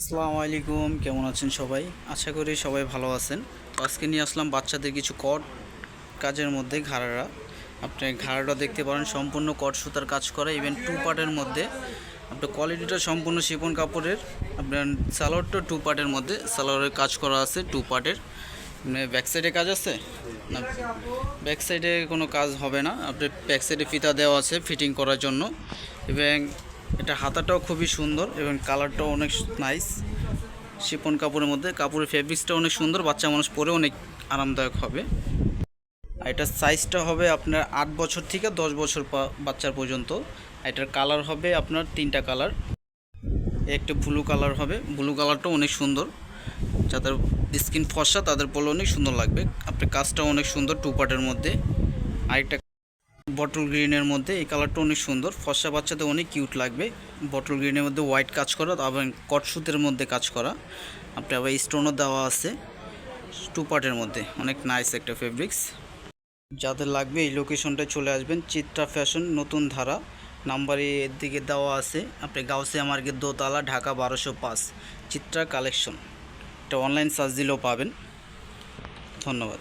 আসসালামু আলাইকুম, কেমন আছেন সবাই? আশা করি সবাই ভালো আছেন। তো আজকে নিয়ে আসলাম বাচ্চাদের কিছু কট কাজের মধ্যে ঘাড়ারা। আপনি ঘাড়াটা দেখতে পারেন, সম্পূর্ণ কট সুতার কাজ করা ইভেন টু পার্টের মধ্যে। আপনার কোয়ালিটিটা সম্পূর্ণ শিপন কাপড়ের, আপনার সালোয়ারটা টু পার্টের মধ্যে, সালোয়ারের কাজ করা আছে টু পার্টের ব্যাক সাইডে কাজ আছে? না ব্যাক সাইডে কোনো কাজ হবে না। আপনার ব্যাক সাইডে ফিতা দেওয়া আছে ফিটিং করার জন্য। এবং এটা হাতাটাও খুবই সুন্দর এবং কালারটাও অনেক নাইস শিপন কাপড়ের মধ্যে কাপড়ের ফেব্রিক্সটা অনেক সুন্দর, বাচ্চা মানুষ পরে অনেক আরামদায়ক হবে। আর এটার সাইজটা হবে আপনার আট বছর থেকে দশ বছর বাচ্চার পর্যন্ত। এটার কালার হবে আপনার তিনটা কালার একটা ব্লু কালার হবে। ব্লু কালারটা অনেক সুন্দর। যাদের স্কিন ফর্সা তাদের পরলে অনেক সুন্দর লাগবে। আপনার কাজটা অনেক সুন্দর টু পার্টের মধ্যে। আরেকটা বটল গ্রিনের মধ্যে। এই কালারটা অনেক সুন্দর। ফর্সা বাচ্চাদের অনেক কিউট লাগবে। বটল গ্রিনের মধ্যে হোয়াইট কাজ করা এবং কট সুতের মধ্যে কাজ করা। আপনি আবার স্টোনও দেওয়া আছে টু পার্টের মধ্যে। অনেক নাইস একটা ফেব্রিক্স যাদের লাগবে এই লোকেশনটায় চলে আসবেন। চিত্রা ফ্যাশন নতুন ধারা। নাম্বারে এর দিকে দেওয়া আছে। আপনি গাউসিয়া মার্কেট, দোতলা, ঢাকা বারোশো পাঁচ। চিত্রা কালেকশন এটা অনলাইন সার্চ দিলেও পাবেন। ধন্যবাদ।